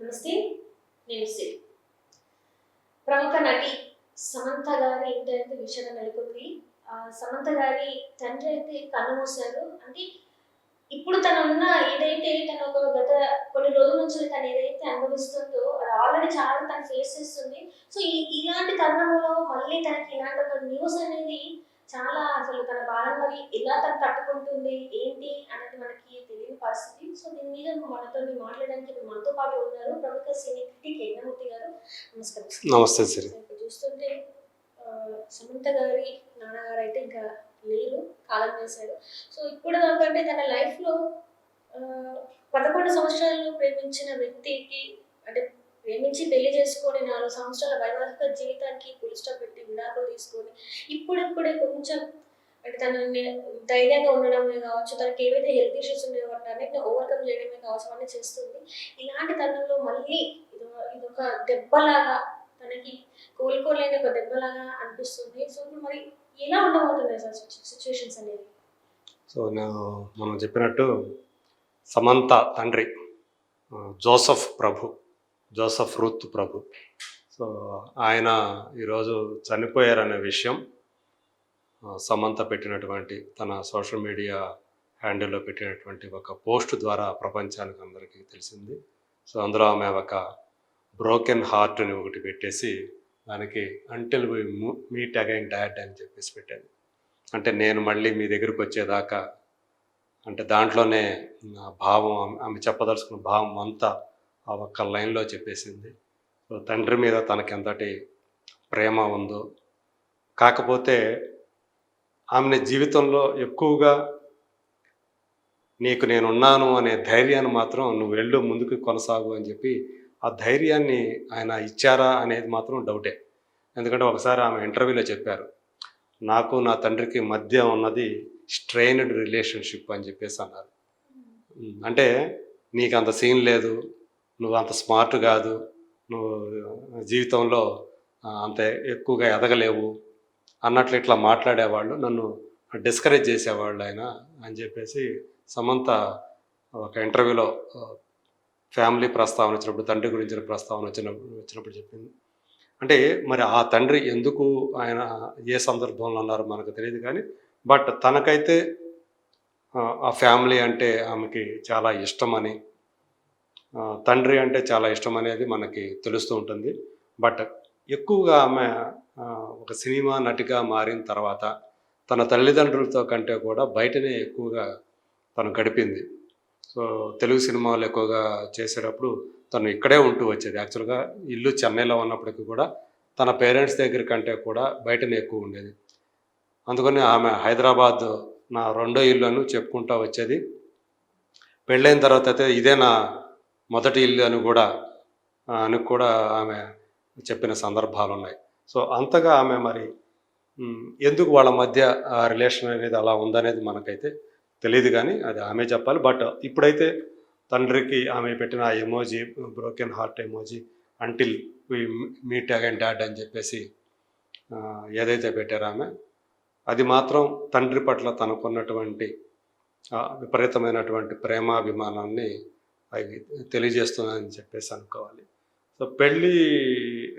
నమస్తే నేను సిరి ప్రముఖ నటి సమంత గారి ఏంటంటే విషయం విషయంగా నెలకొంది సమంత గారి తండ్రి అయితే కన్నుమూశారు అంటే ఇప్పుడు తను ఉన్న ఏదైతే తను ఒక గత కొన్ని రోజుల నుంచి తను ఏదైతే అనుభవిస్తుందో అది ఆల్రెడీ చాలా తను ఫేస్ చేస్తుంది సో ఈ ఇలాంటి తరుణంలో మళ్ళీ తనకి ఇలాంటి ఒక న్యూస్ అనేది చాలా అసలు తన బాధ మరి ఎలా తను తట్టుకుంటుంది ఏంటి అనేది మనకి తెలియని పరిస్థితి. సో దీని మీద మనతో మాట్లాడడానికి మనతో పాటు ఉన్నారు. ప్రముఖ సినీ క్రిటిక్ యజ్ఞమూర్తి గారు. నమస్కారం. నమస్తే సిరి. చూస్తుంటే సమంత గారి నాన్నగారు అయితే ఇంకా లేరు కాలం చేశాడు సో ఇప్పుడు దాకంటే తన లైఫ్లో పదకొండు సంవత్సరాలు ప్రేమించిన వ్యక్తికి అంటే ప్రేమించి పెళ్ళి చేసుకొని నాలుగు సంవత్సరాల వైవాహిక జీవితానికి పులి పెట్టి విడాకులు తీసుకొని ఇప్పుడిప్పుడే కొంచెం అంటే తనని ధైర్యంగా ఉండడమే కావచ్చు తనకి ఏవైతే హెల్త్ ఇష్యూస్ ఉన్నాయో వాటిని ఓవర్కమ్ చేయడమే కావచ్చు అని చేస్తుంది. ఇలాంటి తనలో మళ్ళీ ఇది ఇదొక దెబ్బలాగా తనకి కోలుకోలేని ఒక దెబ్బలాగా అనిపిస్తుంది. సో ఇప్పుడు మరి ఎలా ఉండబోతున్నాయి సార్ సిచ్యువేషన్స్ అనేవి? సో నేను మనం చెప్పినట్టు సమంత తండ్రి జోసఫ్ ప్రభు. జోసఫ్ రూత్ ప్రభు. సో ఆయన ఈరోజు చనిపోయారనే విషయం సమంత పెట్టినటువంటి తన సోషల్ మీడియా హ్యాండిల్లో పెట్టినటువంటి ఒక పోస్ట్ ద్వారా ప్రపంచానికి అందరికీ తెలిసింది. సో అందులో ఆమె ఒక బ్రోకెన్ హార్ట్ అని ఒకటి పెట్టేసి దానికి until we meet again dad అని చెప్పేసి పెట్టాను అంటే నేను మళ్ళీ మీ దగ్గరికి వచ్చేదాకా అంటే దాంట్లోనే భావం ఆమె చెప్పదలుచుకున్న భావం అంతా ఆ ఒక్క లైన్లో చెప్పేసింది. సో తండ్రి మీద తనకి ఎంతటి ప్రేమ ఉందో కాకపోతే ఆమె జీవితంలో ఎక్కువగా నీకు నేనున్నాను అనే ధైర్యాన్ని మాత్రం నువ్వు వెళ్ళు ముందుకు కొనసాగు అని చెప్పి ఆ ధైర్యాన్ని ఆయన ఇచ్చారా అనేది మాత్రం డౌటే. ఎందుకంటే ఒకసారి ఆమె ఇంటర్వ్యూలో చెప్పారు నాకు నా తండ్రికి మధ్య ఉన్నది స్ట్రెయిన్డ్ రిలేషన్షిప్ అని చెప్పేసి అన్నారు. అంటే నీకు అంత సీన్ లేదు నువ్వు అంత స్మార్ట్ కాదు. నువ్వు జీవితంలో అంత ఎక్కువగా ఎదగలేవు అన్నట్లు ఇట్లా మాట్లాడేవాళ్ళు నన్ను డిస్కరేజ్ చేసేవాళ్ళు ఆయన అని చెప్పేసి సమంత ఒక ఇంటర్వ్యూలో ఫ్యామిలీ ప్రస్తావన వచ్చినప్పుడు తండ్రి గురించిన ప్రస్తావన వచ్చినప్పుడు వచ్చినప్పుడు చెప్పింది. అంటే మరి ఆ తండ్రి ఎందుకు ఆయన ఏ సందర్భంలో అన్నారో మనకు తెలియదు కానీ బట్ తనకైతే ఆ, ఫ్యామిలీ అంటే ఆమెకి చాలా ఇష్టమని తండ్రి అంటే చాలా ఇష్టం అనేది మనకి తెలుస్తూ ఉంటుంది. బట్ ఎక్కువగా ఆమె ఒక సినిమా నటిగా మారిన తర్వాత తన తల్లిదండ్రులతో కంటే కూడా బయటనే ఎక్కువగా తను గడిపింది. సో తెలుగు సినిమాలు ఎక్కువగా చేసేటప్పుడు తను ఇక్కడే ఉంటూ వచ్చేది. యాక్చువల్గా ఇల్లు చెన్నైలో ఉన్నప్పటికీ కూడా తన పేరెంట్స్ దగ్గర కంటే కూడా బయటనే ఎక్కువ ఉండేది. అందుకని ఆమె హైదరాబాద్ నా రెండో ఇల్లు అని చెప్పుకుంటూ వచ్చేది. పెళ్ళైన తర్వాత అయితే ఇదే నా మొదటి ఇల్లు అని కూడా అని కూడా ఆమె చెప్పిన సందర్భాలు ఉన్నాయి. సో అంతగా ఆమె మరి ఎందుకు వాళ్ళ మధ్య ఆ రిలేషన్ అనేది అలా ఉందనేది మనకైతే తెలియదు కానీ అది ఆమె చెప్పాలి. బట్ ఇప్పుడైతే తండ్రికి ఆమె పెట్టిన ఆ emoji broken heart emoji until meet again dad అని చెప్పేసి ఏదైతే పెట్టారో ఆమె అది మాత్రం తండ్రి పట్ల తనకున్నటువంటి విపరీతమైనటువంటి ప్రేమాభిమానాన్ని అవి తెలియజేస్తున్నాయని చెప్పేసి అనుకోవాలి. సో పెళ్ళి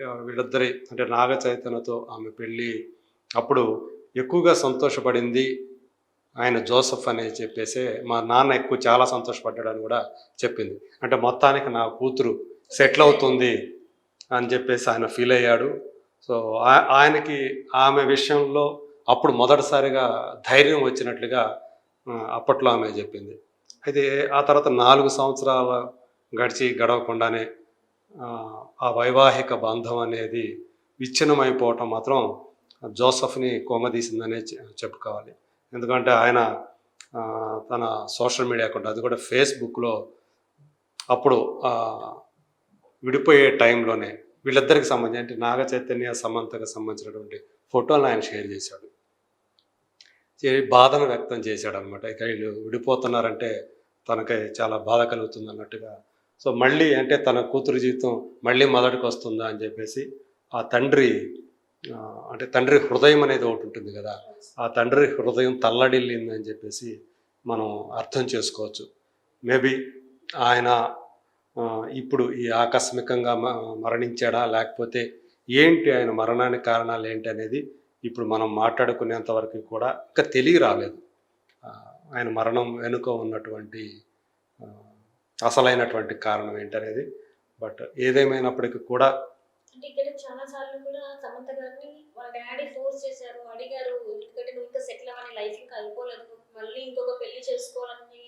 వీళ్ళిద్దరి అంటే నాగ చైతన్యతో ఆమె పెళ్ళి అప్పుడు ఎక్కువగా సంతోషపడింది ఆయన జోసఫ్ అని చెప్పేసి మా నాన్న ఎక్కువ చాలా సంతోషపడ్డాడని కూడా చెప్పింది. అంటే మొత్తానికి నా కూతురు సెటిల్ అవుతుంది అని చెప్పేసి ఆయన ఫీల్ అయ్యాడు. సో ఆ- ఆయనకి ఆమె విషయంలో అప్పుడు మొదటిసారిగా ధైర్యం వచ్చినట్లుగా అప్పట్లో ఆమె చెప్పింది. అయితే ఆ తర్వాత నాలుగు సంవత్సరాల గడిచి గడవకుండానే ఆ, వైవాహిక బంధం అనేది విచ్ఛిన్నమైపోవటం మాత్రం జోసఫ్ని కోమదీసిందనే చెప్పుకోవాలి. ఎందుకంటే ఆయన తన సోషల్ మీడియా అకౌంట్ అది కూడా ఫేస్బుక్లో అప్పుడు విడిపోయే టైంలోనే వీళ్ళిద్దరికి సంబంధించి అంటే నాగ చైతన్య సమంతకు సంబంధించినటువంటి ఫోటోలను ఆయన షేర్ చేశాడు. బాధను వ్యక్తం చేశాడు అనమాట ఇక వీళ్ళు విడిపోతున్నారంటే తనకి చాలా బాధ కలుగుతుంది అన్నట్టుగా. సో మళ్ళీ అంటే తన కూతురు జీవితం మళ్ళీ మొదటికి వస్తుందా అని చెప్పేసి ఆ తండ్రి అంటే తండ్రి హృదయం అనేది ఒకటి ఉంటుంది కదా. ఆ తండ్రి హృదయం తల్లడిల్లిందని చెప్పేసి మనం అర్థం చేసుకోవచ్చు. మేబీ ఆయన ఇప్పుడు ఈ ఆకస్మికంగా మ- మరణించాడా? లేకపోతే ఏంటి ఆయన మరణానికి కారణాలు ఏంటి అనేది ఇప్పుడు మనం మాట్లాడుకునేంత వరకు కూడా ఇంకా తెలియ రాలేదు. ఆయన మరణం వెనుక ఉన్నటువంటి అసలైనటువంటి కారణం ఏంటనేది. బట్ ఏదేమైనప్పటికీ కూడా అంటే ఇక్కడ చాలా సార్లు కూడా సమంత గారిని వాళ్ళ డాడీ ఫోర్స్ చేశారు అడిగారు ఎందుకంటే నువ్వు ఇంకా సెటిల్ అవ్వని లైఫ్ ఇంకా అయిపోలేదు మళ్ళీ ఇంకొక పెళ్ళి చేసుకోవాలని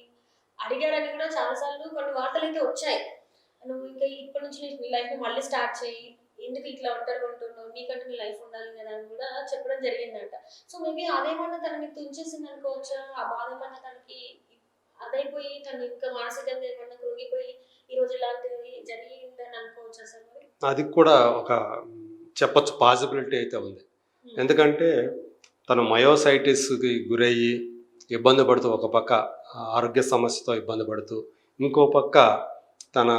అడిగారని కూడా చాలా సార్లు కొన్ని వార్తలు అయితే వచ్చాయి. నువ్వు ఇంకా ఇప్పటి నుంచి నీ లైఫ్ మళ్ళీ స్టార్ట్ చేయి ఎందుకు ఇట్లా ఉంటారు నీకంటే నీ లైఫ్ ఉండాలి కదా అని కూడా చెప్పడం జరిగిందంట. సో మేబీ అదేమన్నా తనని తుంచేసింది అనుకోవచ్చా? ఆ బాధ ఏమన్నా తనకి అదైపోయి తను ఇంకా మానసికంగా ఏమన్నా కృంగిపోయి ఈ రోజు ఇలాంటివి జరిగిందని అనుకోవచ్చు అసలు అది కూడా ఒక చెప్పొచ్చు పాసిబిలిటీ అయితే ఉంది. ఎందుకంటే తను మయోసైటిస్కి గురయ్యి ఇబ్బంది పడుతూ ఒక పక్క ఆరోగ్య సమస్యతో ఇబ్బంది పడుతూ ఇంకో పక్క తన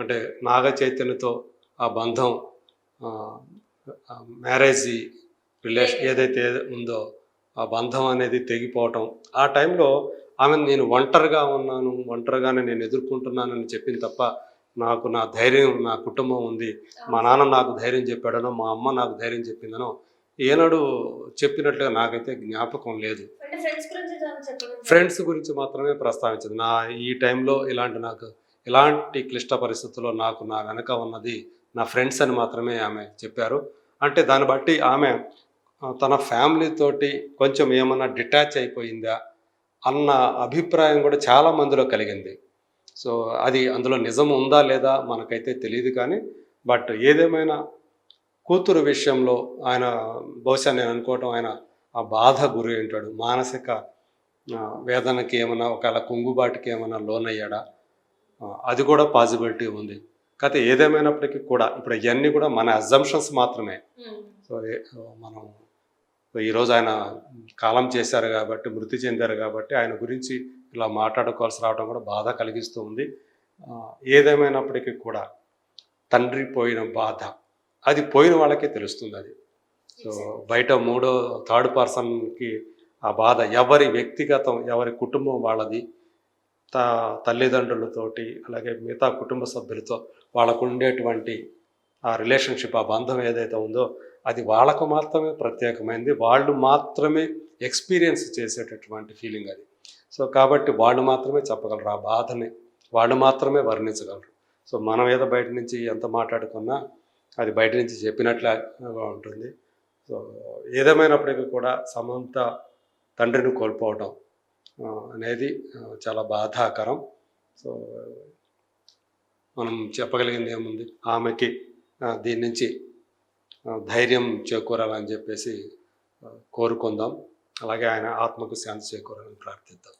అంటే నాగ చైతన్యతో ఆ బంధం మ్యారేజ్ రిలేషన్ ఏదైతే ఉందో ఆ బంధం అనేది తెగిపోవటం ఆ టైంలో ఆమె నేను ఒంటరిగా ఉన్నాను ఒంటరిగానే నేను ఎదుర్కొంటున్నానని చెప్పింది తప్ప నాకు నా ధైర్యం నా కుటుంబం ఉంది. మా నాన్న నాకు ధైర్యం చెప్పాడనో మా అమ్మ నాకు ధైర్యం చెప్పిందనో ఏనాడు చెప్పినట్లుగా నాకైతే జ్ఞాపకం లేదు. ఫ్రెండ్స్ గురించి మాత్రమే ప్రస్తావించింది. నా ఈ టైంలో ఇలాంటి నాకు ఇలాంటి క్లిష్ట పరిస్థితుల్లో నాకు నా వెనక ఉన్నది నా ఫ్రెండ్స్ అని మాత్రమే ఆమె చెప్పారు. అంటే దాన్ని బట్టి ఆమె తన ఫ్యామిలీతోటి కొంచెం ఏమన్నా డిటాచ్ అయిపోయిందా అన్న అభిప్రాయం కూడా చాలా మందిలో కలిగింది. సో అది అందులో నిజం ఉందా లేదా మనకైతే తెలియదు కానీ బట్ ఏదేమైనా కూతురు విషయంలో ఆయన బహుశా నేను అనుకోవటం ఆయన ఆ బాధ గురి ఉంటాడు మానసిక వేదనకి ఏమైనా ఒకవేళ కుంగుబాటుకి ఏమైనా లోన్ అయ్యాడా అది కూడా పాసిబిలిటీ ఉంది. కాకపోతే ఏదేమైనప్పటికీ కూడా ఇప్పుడు ఇవన్నీ కూడా మన అజంప్షన్స్ మాత్రమే. సో మనం ఈరోజు ఆయన కాలం చేశారు కాబట్టి మృతి చెందారు కాబట్టి ఆయన గురించి ఇలా మాట్లాడుకోవాల్సి రావడం కూడా బాధ కలిగిస్తూ ఉంది. ఏదేమైనప్పటికీ కూడా తండ్రి పోయిన బాధ అది పోయిన వాళ్ళకే తెలుస్తుంది అది. సో బయట మూడో థర్డ్ పర్సన్కి ఆ బాధ ఎవరి వ్యక్తిగతం ఎవరి కుటుంబం వాళ్ళది త తల్లిదండ్రులతోటి అలాగే మిగతా కుటుంబ సభ్యులతో వాళ్ళకు ఉండేటువంటి ఆ రిలేషన్షిప్ ఆ బంధం ఏదైతే ఉందో అది వాళ్ళకు మాత్రమే ప్రత్యేకమైంది. వాళ్ళు మాత్రమే ఎక్స్పీరియన్స్ చేసేటటువంటి ఫీలింగ్ అది. సో కాబట్టి వాళ్ళు మాత్రమే చెప్పగలరు. ఆ బాధని వాళ్ళు మాత్రమే వర్ణించగలరు. సో మనం ఏదో బయట నుంచి ఎంత మాట్లాడుకున్నా అది బయట నుంచి చెప్పినట్లే ఉంటుంది. సో ఏదేమైనప్పటికీ కూడా సమంత తండ్రిని కోల్పోవటం అనేది చాలా బాధాకరం. సో మనం చెప్పగలిగింది ఏముంది? ఆమెకి దీని నుంచి ధైర్యం చేకూరాలని చెప్పేసి కోరుకుందాం. అలాగే ఆయన ఆత్మకు శాంతి చేకూరాలని ప్రార్థిద్దాం.